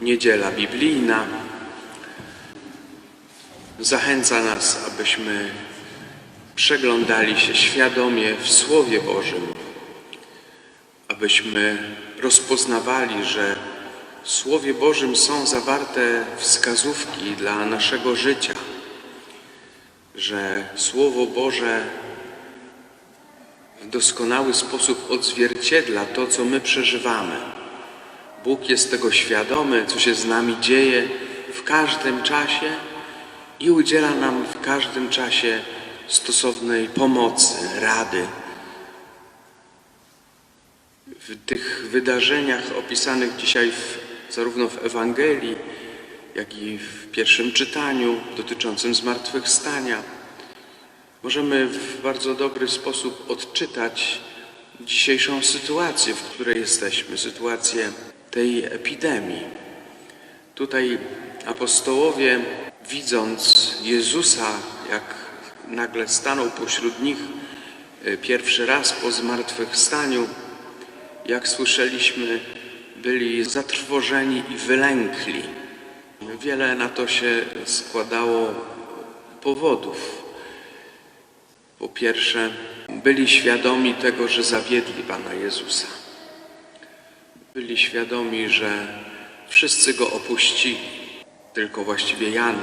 Niedziela Biblijna zachęca nas, abyśmy przeglądali się świadomie w Słowie Bożym, abyśmy rozpoznawali, że w Słowie Bożym są zawarte wskazówki dla naszego życia, że Słowo Boże w doskonały sposób odzwierciedla to, co my przeżywamy. Bóg jest tego świadomy, co się z nami dzieje w każdym czasie i udziela nam w każdym czasie stosownej pomocy, rady. W tych wydarzeniach opisanych dzisiaj w, zarówno w Ewangelii, jak i w pierwszym czytaniu dotyczącym zmartwychwstania, możemy w bardzo dobry sposób odczytać dzisiejszą sytuację, w której jesteśmy, sytuację tej epidemii. Tutaj apostołowie, widząc Jezusa, jak nagle stanął pośród nich e, pierwszy raz po zmartwychwstaniu, jak słyszeliśmy, byli zatrwożeni i wylękli. Wiele na to się składało powodów. Po pierwsze, byli świadomi tego, że zawiedli Pana Jezusa. Byli świadomi, że wszyscy Go opuścili. Tylko właściwie Jan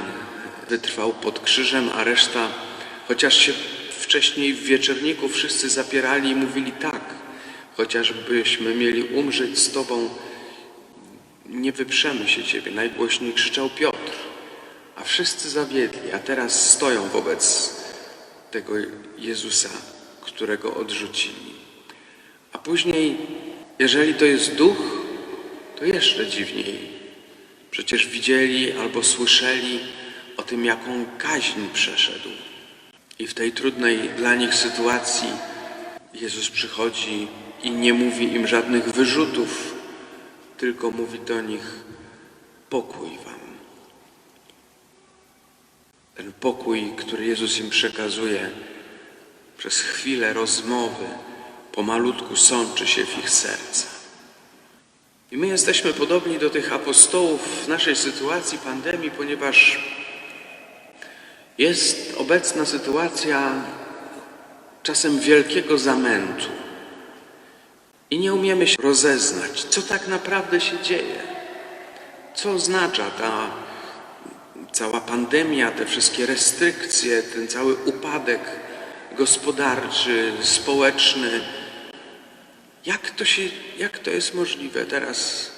wytrwał pod krzyżem, a reszta, chociaż się wcześniej w wieczorniku wszyscy zapierali i mówili tak, chociażbyśmy mieli umrzeć z Tobą, nie wyprzemy się Ciebie. Najgłośniej krzyczał Piotr, a wszyscy zawiedli, a teraz stoją wobec tego Jezusa, którego odrzucili. A później, jeżeli to jest duch, to jeszcze dziwniej. Przecież widzieli albo słyszeli o tym, jaką kaźń przeszedł. I w tej trudnej dla nich sytuacji Jezus przychodzi i nie mówi im żadnych wyrzutów, tylko mówi do nich: pokój wam. Ten pokój, który Jezus im przekazuje przez chwilę rozmowy, pomalutku sączy się w ich serca. I my jesteśmy podobni do tych apostołów w naszej sytuacji pandemii, ponieważ jest obecna sytuacja czasem wielkiego zamętu i nie umiemy się rozeznać, co tak naprawdę się dzieje. Co oznacza ta cała pandemia, te wszystkie restrykcje, ten cały upadek gospodarczy, społeczny. Jak to, się, jak to jest możliwe? Teraz,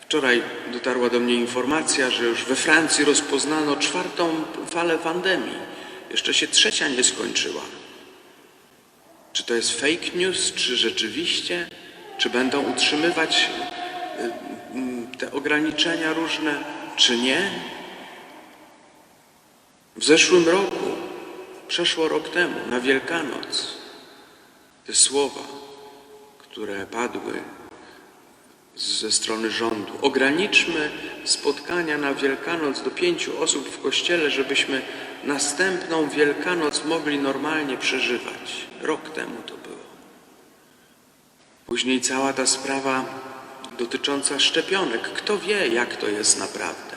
wczoraj dotarła do mnie informacja, że już we Francji rozpoznano czwartą falę pandemii. Jeszcze się trzecia nie skończyła. Czy to jest fake news, czy rzeczywiście? Czy będą utrzymywać y, y, te ograniczenia różne, czy nie? W zeszłym roku, przeszło rok temu, na Wielkanoc, te słowa, które padły ze strony rządu. Ograniczmy spotkania na Wielkanoc do pięciu osób w kościele, żebyśmy następną Wielkanoc mogli normalnie przeżywać. Rok temu to było. Później cała ta sprawa dotycząca szczepionek. Kto wie, jak to jest naprawdę?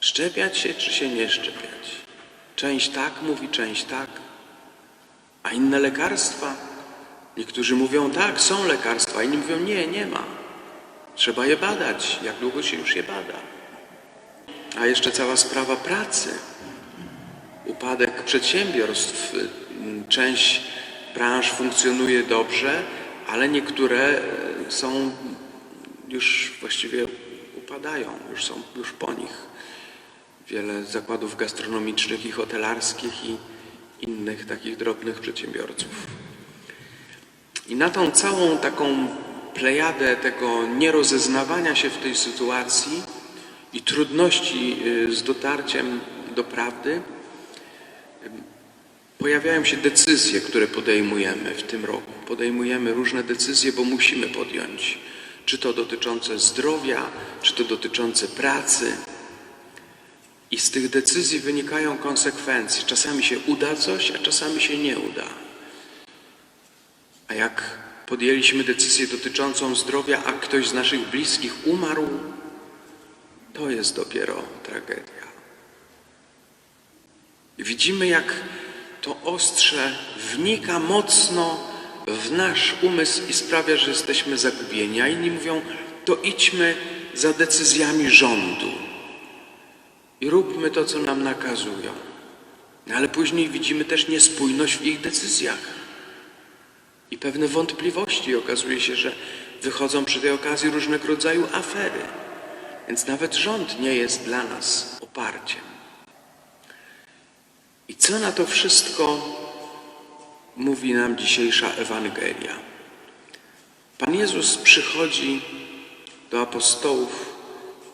Szczepiać się czy się nie szczepiać? Część tak mówi, część tak. A inne lekarstwa? Niektórzy mówią tak, są lekarstwa, inni mówią nie, nie ma. Trzeba je badać. Jak długo się już je bada? A jeszcze cała sprawa pracy. Upadek przedsiębiorstw. Część branż funkcjonuje dobrze, ale niektóre e, są już właściwie upadają, już są już po nich wiele zakładów gastronomicznych i hotelarskich i innych takich drobnych przedsiębiorców. I na tą całą taką plejadę tego nierozeznawania się w tej sytuacji i trudności y, z dotarciem do prawdy, pojawiają się decyzje, które podejmujemy w tym roku. Podejmujemy różne decyzje, bo musimy podjąć. Czy to dotyczące zdrowia, czy to dotyczące pracy, i z tych decyzji wynikają konsekwencje. Czasami się uda coś, a czasami się nie uda. A jak podjęliśmy decyzję dotyczącą zdrowia, a ktoś z naszych bliskich umarł, to jest dopiero tragedia. Widzimy, jak to ostrze wnika mocno w nasz umysł i sprawia, że jesteśmy zagubieni. A inni mówią, to idźmy za decyzjami rządu i róbmy to, co nam nakazują. No, Ale później widzimy też niespójność w ich decyzjach i pewne wątpliwości. Okazuje się, że wychodzą przy tej okazji różnego rodzaju afery. Więc nawet rząd nie jest dla nas oparciem. I co na to wszystko mówi nam dzisiejsza Ewangelia? Pan Jezus przychodzi do apostołów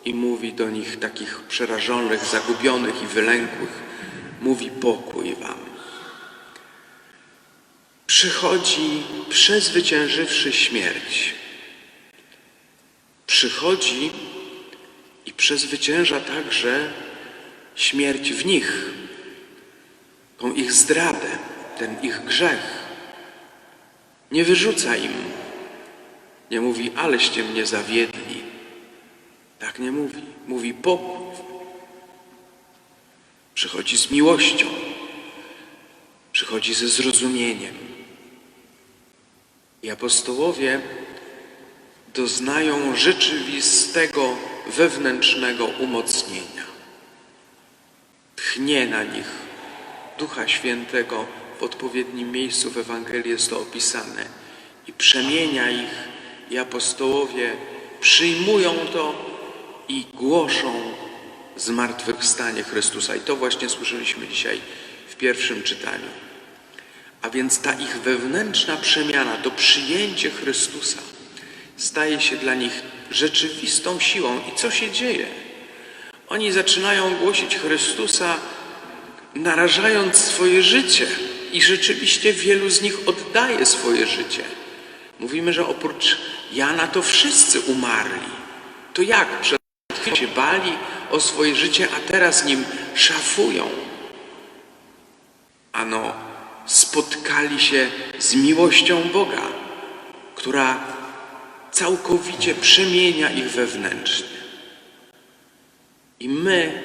i mówi do nich takich przerażonych, zagubionych i wylękłych, mówi pokój wam. Przychodzi przezwyciężywszy śmierć. Przychodzi i przezwycięża także śmierć w nich, tą ich zdradę, ten ich grzech. Nie wyrzuca im, nie mówi, aleście mnie zawiedli. Tak nie mówi. Mówi pokój. Przychodzi z miłością, przychodzi ze zrozumieniem. I apostołowie doznają rzeczywistego wewnętrznego umocnienia. Tchnie na nich Ducha Świętego w odpowiednim miejscu w Ewangelii jest to opisane i przemienia ich i apostołowie przyjmują to i głoszą zmartwychwstanie Chrystusa. I to właśnie słyszeliśmy dzisiaj w pierwszym czytaniu. A więc ta ich wewnętrzna przemiana, to przyjęcie Chrystusa staje się dla nich rzeczywistą siłą. I co się dzieje? Oni zaczynają głosić Chrystusa, narażając swoje życie. I rzeczywiście wielu z nich oddaje swoje życie. Mówimy, że oprócz Jana to wszyscy umarli. To jak? Przed chwilą się bali o swoje życie, a teraz nim szafują. Ano, spotkali się z miłością Boga, która całkowicie przemienia ich wewnętrznie. I my,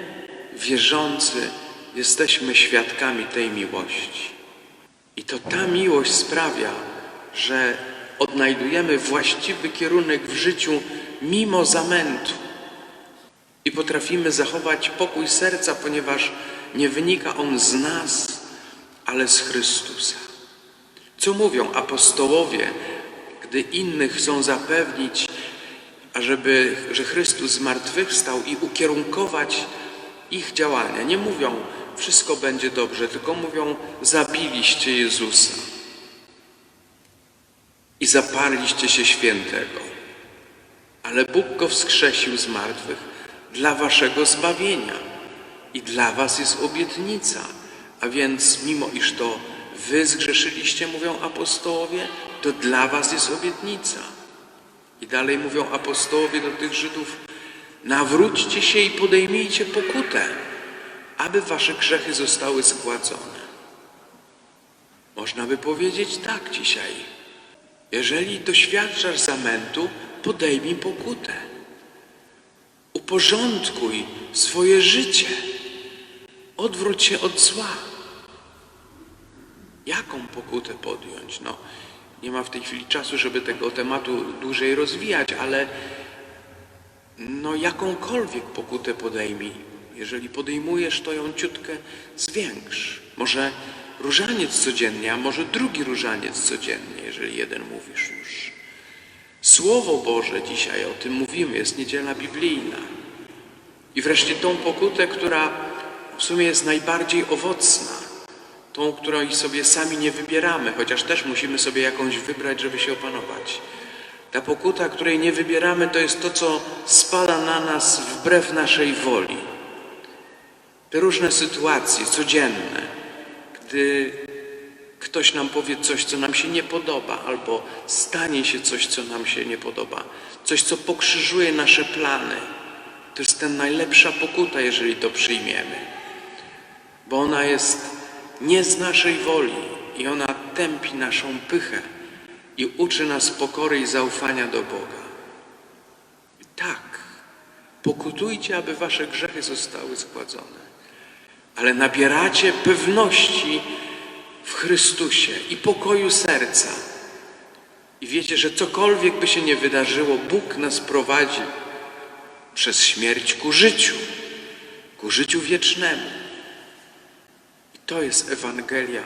wierzący, jesteśmy świadkami tej miłości. I to ta miłość sprawia, że odnajdujemy właściwy kierunek w życiu mimo zamętu. I potrafimy zachować pokój serca, ponieważ nie wynika on z nas, ale z Chrystusa. Co mówią apostołowie, gdy innych chcą zapewnić, ażeby, że Chrystus zmartwychwstał i ukierunkować ich działania? Nie mówią, wszystko będzie dobrze, tylko mówią, zabiliście Jezusa i zaparliście się świętego, ale Bóg go wskrzesił z martwych dla waszego zbawienia i dla was jest obietnica. A więc mimo iż to wy zgrzeszyliście, mówią apostołowie, to dla was jest obietnica. I dalej mówią apostołowie do tych Żydów, nawróćcie się i podejmijcie pokutę, aby wasze grzechy zostały zgładzone. Można by powiedzieć tak dzisiaj. Jeżeli doświadczasz zamętu, podejmij pokutę. Uporządkuj swoje życie. Odwróć się od zła. Jaką pokutę podjąć? No, nie ma w tej chwili czasu, żeby tego tematu dłużej rozwijać, ale no jakąkolwiek pokutę podejmij. Jeżeli podejmujesz, to ją ciutkę zwiększ. Może różaniec codziennie, a może drugi różaniec codziennie, jeżeli jeden mówisz już. Słowo Boże dzisiaj, o tym mówimy, jest niedziela biblijna. I wreszcie tą pokutę, która w sumie jest najbardziej owocna, tą, której sobie sami nie wybieramy, chociaż też musimy sobie jakąś wybrać, żeby się opanować. Ta pokuta, której nie wybieramy, to jest to, co spada na nas wbrew naszej woli. Te różne sytuacje codzienne, gdy ktoś nam powie coś, co nam się nie podoba, albo stanie się coś, co nam się nie podoba, coś, co pokrzyżuje nasze plany. To jest ta najlepsza pokuta, jeżeli to przyjmiemy, bo ona jest nie z naszej woli i ona tępi naszą pychę i uczy nas pokory i zaufania do Boga. Tak, Pokutujcie, aby wasze grzechy zostały zgładzone. Ale nabieracie pewności w Chrystusie i pokoju serca. I wiecie, że cokolwiek by się nie wydarzyło, Bóg nas prowadzi przez śmierć ku życiu, ku życiu wiecznemu. To jest Ewangelia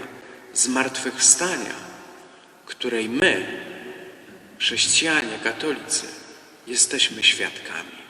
zmartwychwstania, której my, chrześcijanie, katolicy, jesteśmy świadkami.